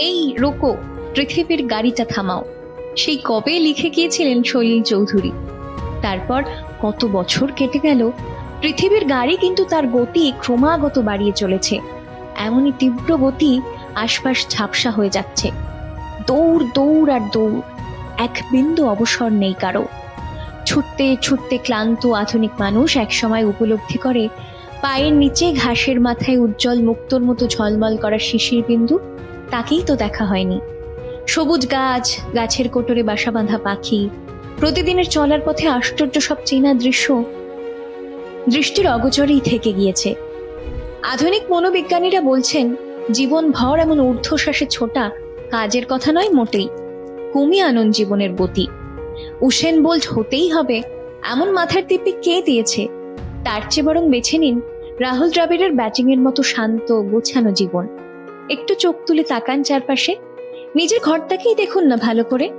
এই রোকো, পৃথিবীর গাড়িটা থামাও। সেই কবে লিখে গিয়েছিলেন সলিল চৌধুরী? তারপর কত বছর কেটে গেল, পৃথিবীর গাড়ি কিন্তু তার গতি ক্রমাগত বাড়িয়ে চলেছে। এমনই তীব্র গতি আশপাশ ঝাপসা হয়ে যাচ্ছে। দৌড় দৌড় আর দৌড়, এক বিন্দু অবসর নেই কারও। ছুটতে ছুটতে ক্লান্ত আধুনিক মানুষ একসময় উপলব্ধি করে, পায়ের নিচে ঘাসের মাথায় উজ্জ্বল মুক্তোর মতো ঝলমল করা শিশির বিন্দু। তাকেই তো দেখা হয়নি। সবুজ গাছ, গাছের কোটরে বাসা বাঁধা পাখি, প্রতিদিনের চলার পথে আশ্চর্য সব চেনা দৃশ্য। দৃষ্টির অগোচরেই থেকে গিয়েছে। আধুনিক মনোবিজ্ঞানীরা বলছেন, জীবন ভর এমন ঊর্ধ্বশ্বাসে ছোটা কাজের কথা নয় মোটেই কমিয়ে আনন জীবনের গতি। উসেন বোল্ট হতেই হবে, এমন মাথার দিব্যি কে দিয়েছে? তার চেয়ে বরং বেছে নিন রাহুল দ্রাবিড়ের ব্যাটিং এর মতো শান্ত, গোছানো জীবন। একটু চোখ তুলে তাকান চারপাশে। নিজের ঘরটাকেই দেখুন না ভালো করে।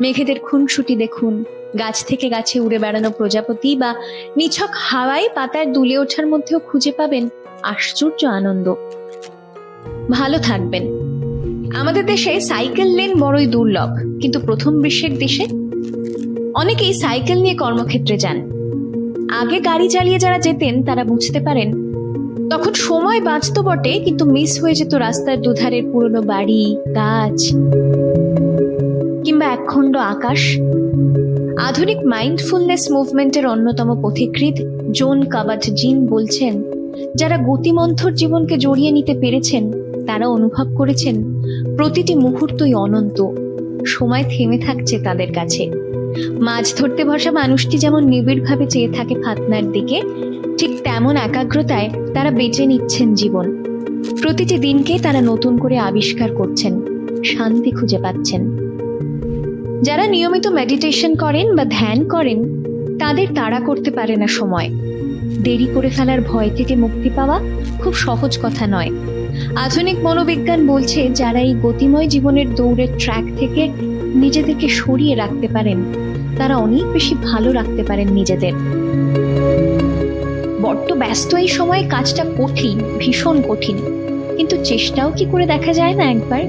মেঘেদের খুনসুটি দেখুন। গাছ থেকে গাছে উড়ে বেড়ানো প্রজাপতি বা নিছক হাওয়ায় পাতার দুলে ওঠার মধ্যেও খুঁজে পাবেন আশ্চর্য আনন্দ। ভালো থাকবেন। আমাদের দেশে সাইকেল লেন বড়ই দুর্লভ, কিন্তু প্রথম বিশ্বের দেশে? অনেকেই সাইকেল নিয়ে কর্মক্ষেত্রে যান। আগে গাড়ি চালিয়ে যারা যেতেন, তারা বুঝতে পারেন তখন সময় বাঁচত বটে, কিন্তু মিস হয়ে যেত রাস্তার দুধারের পুরনো বাড়ি, গাছ, কিংবা একখণ্ড আকাশ। আধুনিক মাইন্ডফুলনেস মুভমেন্টের অন্যতম পথিকৃৎ জোন কাবাট জিন বলছেন, যারা গতিমন্থর জীবনকে জড়িয়ে নিতে পেরেছেন, তারা অনুভব করেছেন, প্রতিটি মুহূর্তই অনন্ত, সময় থেমে থাকছে তাদের কাছে। মাছ ধরতে বসা মানুষটি যেমন নিবিড়ভাবে চেয়ে থাকে ফাতনার দিকে ঠিক তেমন একাগ্রতায় তারা বেঁচে নিচ্ছেন জীবন। প্রতিটি দিনকে তারা নতুন করে আবিষ্কার করছেন, শান্তি খুঁজে পাচ্ছেন। যারা নিয়মিত মেডিটেশন করেন বা ধ্যান করেন, তাদের তাড়া করতে পারে না সময়। দেরি করে ফেলার ভয় থেকে মুক্তি পাওয়া খুব সহজ কথা নয়। আধুনিক মনোবিজ্ঞান বলছে, যারা এই গতিময় জীবনের দৌড়ের ট্র্যাক থেকে নিজেদেরকে সরিয়ে রাখতে পারেন, তারা অনেক বেশি ভালো রাখতে পারেন নিজেদের। বড্ড ব্যস্ত এই সময়ে কাজটা কঠিন, ভীষণ কঠিন। কিন্তু চেষ্টাও কি করে দেখা যায় না একবার?